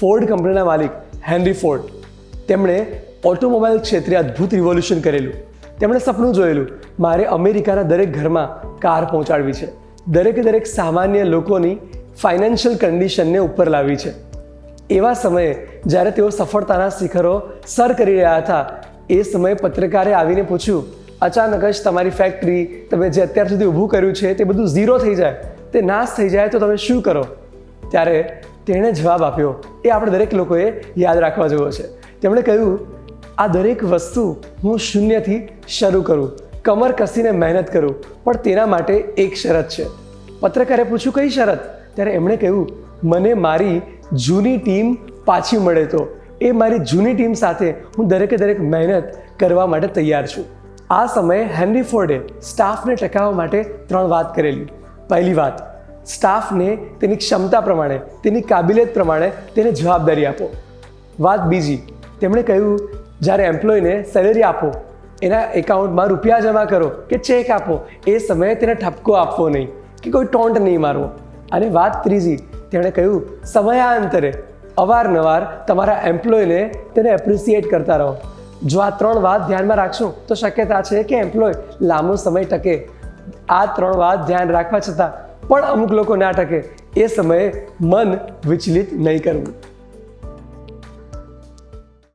Ford કંપનીના માલિક henry Ford તેમણે ઓટોમોબાઈલ ક્ષેત્રે અદ્ભુત રિવોલ્યુશન કરેલું. તેમણે સપનું જોયેલું, મારે અમેરિકાના દરેક ઘરમાં કાર પહોંચાડવી છે. દરેકે દરેક સામાન્ય લોકોની ફાઇનાન્શિયલ કન્ડિશનને ઉપર લાવી છે. એવા સમયે જ્યારે તેઓ સફળતાના શિખરો સર કરી રહ્યા હતા, એ સમયે પત્રકારે આવીને પૂછ્યું, અચાનક જ તમારી ફેક્ટરી તમે જે અત્યાર સુધી ઊભું કર્યું છે તે બધું ઝીરો થઈ જાય. તે નાશ થઈ જાય તો તમે શું કરો? ત્યારે તેણે જવાબ આપ્યો એ આપણે દરેક લોકોએ યાદ રાખવા જેવો છે. તેમણે કહ્યું, આ દરેક વસ્તુ હું શૂન્યથી શરૂ કરું, કમર કસીને મહેનત કરું, પણ તેના માટે એક શરત છે. પત્રકારે પૂછ્યું, કઈ શરત? ત્યારે એમણે કહ્યું, મને મારી જૂની ટીમ પાછી મળે તો. એ મારી જૂની ટીમ સાથે હું દરેકે દરેક મહેનત કરવા માટે તૈયાર છું. આ સમયે હેનરી ફોર્ડે સ્ટાફને ટકાવવા માટે ત્રણ વાત કરેલી. પહેલી વાત સ્ટાફને તેની ક્ષમતા પ્રમાણે, તેની કાબિલિયત પ્રમાણે તેને જવાબદારી આપો. વાત બીજી, તેમણે કહ્યું, જ્યારે એમ્પ્લોયને સેલેરી આપો, એના એકાઉન્ટમાં રૂપિયા જમા કરો કે ચેક આપો, એ સમયે તેને ઠપકો આપવો નહીં કે કોઈ ટોન્ટ નહીં મારવો. અને વાત ત્રીજી તેણે કહ્યું, સમયાંતરે, અવારનવાર તમારા એમ્પ્લોયને તેને એપ્રિસિએટ કરતા રહો. જો આ ત્રણ વાત ધ્યાનમાં રાખશો, તો શક્યતા છે કે એમ્પ્લોય લાંબો સમય ટકે. આ ત્રણ વાત ધ્યાન રાખવા છતાં પણ અમુક લોકો ના ટકે એ સમયે મન વિચલિત નહીં કરવું.